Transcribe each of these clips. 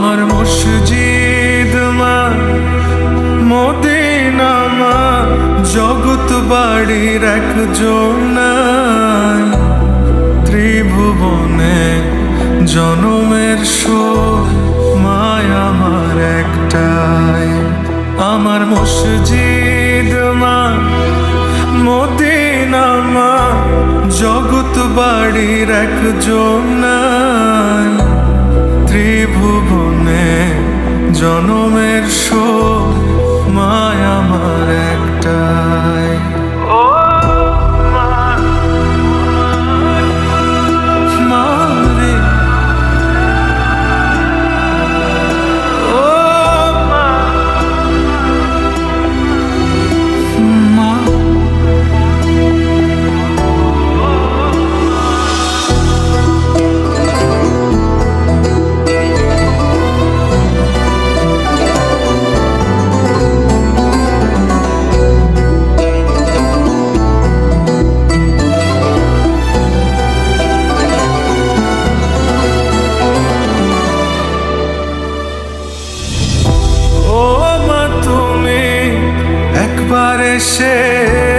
আমার মসজিদ মা মোদে নামা জগৎ বাড়ির এক জোনায় ত্রিভুবনে জনমের শোক মায় আমার একটাই। আমার মসজিদ মা মোদে নামা জগৎ বাড়ির এক জোনায় ত্রিভুবন জনমের শোক মায়া আমার একবার এসে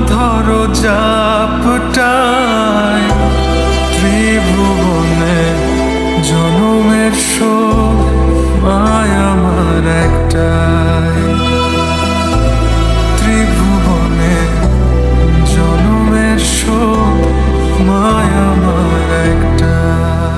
ধরো জাপটা